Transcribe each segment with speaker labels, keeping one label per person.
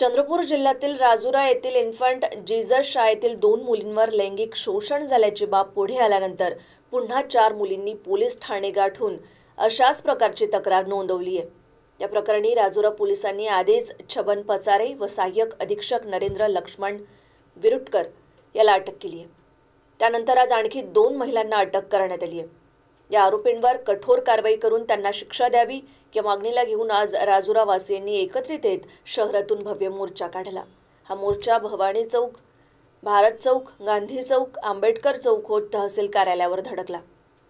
Speaker 1: चंद्रपूर जिल्ह्यातील राजुरा येथील infant Jesus शाळेतील दोन मुलींवर लैंगिक शोषण झाल्याची बाब पुढे आल्यानंतर पुन्हा चार मुलींनी पोलीस ठाणे गाठून अशाच प्रकारची तक्रार नोंदवली आहे. या प्रकरणी राजुरा पोलिसांनी आधीच छबन पचारे व सहाय्यक अधीक्षक नरेंद्र लक्ष्मण विरुटकर याला अटक केली आहे. त्यानंतर आज आणखी दोन महिलांना अटक करण्यात आली आहे. या आरोपींवर कठोर कारवाई करून त्यांना शिक्षा द्यावी या मागणीला घेऊन आज राजुरावासियांनी एकत्रित येत शहरातून भव्य मोर्चा काढला. हा मोर्चा भवानी चौक भारत चौक गांधी चौक आंबेडकर चौक होत तहसील कार्यालयावर धडकला.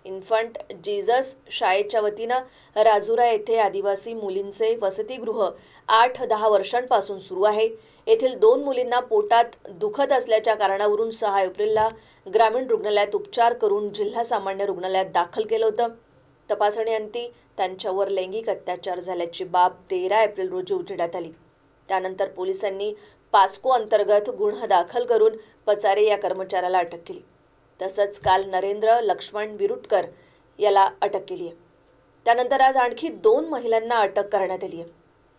Speaker 1: इन्फंट जीजस शाळेच्या वतीनं राजुरा येथे आदिवासी मुलींचे वसतिगृह आठ दहा वर्षांपासून सुरू आहे. येथील दोन मुलींना पोटात दुखत असल्याच्या कारणावरून सहा एप्रिलला ग्रामीण रुग्णालयात उपचार करून जिल्हा सामान्य रुग्णालयात दाखल केलं होतं. तपासणीअंती त्यांच्यावर लैंगिक अत्याचार झाल्याची बाब तेरा एप्रिल रोजी उजेडात आली. त्यानंतर पोलिसांनी पास्को अंतर्गत गुन्हा दाखल करून पचारे या कर्मचाऱ्याला अटक केली. तसंच काल नरेंद्र लक्ष्मण बिरुटकर याला अटक केली आहे. त्यानंतर आज आणखी दोन महिलांना अटक करण्यात आली आहे.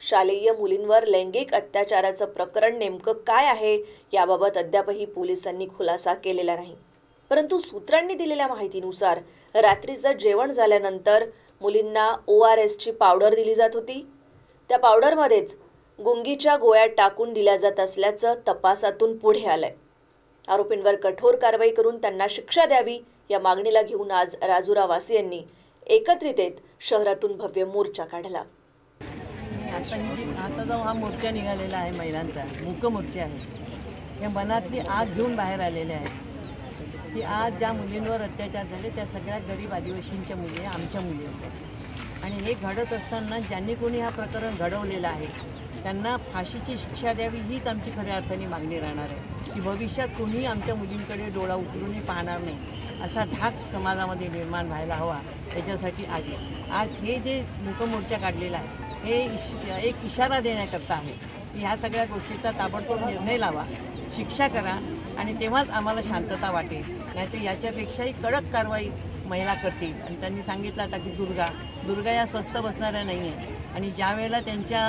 Speaker 1: शालेय मुलींवर लैंगिक अत्याचाराचं प्रकरण नेमकं काय आहे याबाबत अद्यापही पोलिसांनी खुलासा केलेला नाही. परंतु सूत्रांनी दिलेल्या माहितीनुसार रात्रीचं जेवण झाल्यानंतर मुलींना ओ आर एसची पावडर दिली जात होती. त्या पावडरमध्येच गुंगीच्या गोळ्या टाकून दिल्या जात असल्याचं तपासातून पुढे आलंय. आरोपींवर कठोर कारवाई करून त्यांना शिक्षा द्यावी या मागणीला घेऊन आज राजुरावासियांनी एकत्रित येत शहरातून भव्य मोर्चा काढला.
Speaker 2: आता ही आता हा मोर्चा निघालेला आहे महिलांचा मूक मोर्चा आहे. या मनातली आग घेऊन बाहेर आलेले आहे. की आज ज्या मुलींवर अत्याचार झाले त्या सगळ्या गरीब आदिवासींच्या मुली आमच्या मुली आहेत आणि हे घडत असताना ज्यांनी कोणी हा प्रकरण घडवलेलं आहे त्यांना फाशीची शिक्षा द्यावी हीच आमची खऱ्या अर्थाने मागणी राहणार आहे. की भविष्यात कोणीही आमच्या मुलींकडे डोळा उचलूनही पाहणार नाही. असा धाक समाजामध्ये निर्माण व्हायला हवा त्याच्यासाठी आज. आज हे जे मूकमोर्चा काढलेला आहे हे इश एक इशारा देण्याकरता आहे की ह्या सगळ्या गोष्टीचा ताबडतोब निर्णय लावा शिक्षा करा आणि तेव्हाच आम्हाला शांतता वाटेल. नाहीतर याच्यापेक्षाही कडक कारवाई महिला करतील. आणि त्यांनी सांगितलं आता की दुर्गा दुर्गा या स्वस्त बसणाऱ्या नाही आहे आणि ज्या वेळेला त्यांच्या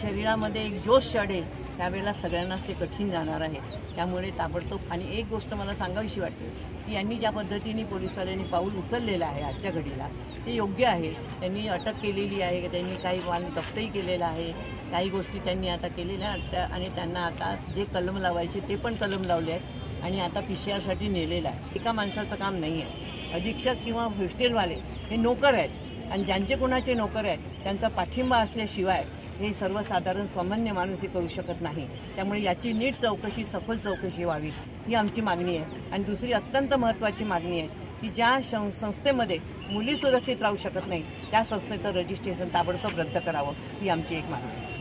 Speaker 2: शरीरामध्ये एक जोश चढेल त्यावेळेला सगळ्यांनाच ते कठीण जाणार आहे. त्यामुळे ताबडतोब आणि एक गोष्ट मला सांगावीशी वाटते की यांनी ज्या पद्धतीने पोलिसवाल्यांनी पाऊल उचललेलं आहे आजच्या घडीला ते योग्य आहे. त्यांनी अटक केलेली आहे त्यांनी काही वाल जप्तही केलेलं आहे. काही गोष्टी त्यांनी आता केलेल्या त्या- आणि त्यांना आता जे कलम लावायचे ते पण कलम लावले आहेत आणि आता पी सी आरसाठी नेलेलं आहे. एका माणसाचं काम नाही आहे. अधीक्षक किंवा हॉस्टेलवाले हे नोकर आहेत आणि ज्यांचे कोणाचे नोकर आहेत त्यांचा पाठिंबा असल्याशिवाय हे सर्वसाधारण सामान्य माणूस हे करू शकत नाही. त्यामुळे याची नीट चौकशी सखोल चौकशी व्हावी ही आमची मागणी आहे. आणि दुसरी अत्यंत महत्त्वाची मागणी आहे की ज्या संस्थेमध्ये मुली सुरक्षित राहू शकत नाही त्या संस्थेचं रजिस्ट्रेशन ताबडतोब रद्द करावं ही आमची एक मागणी आहे.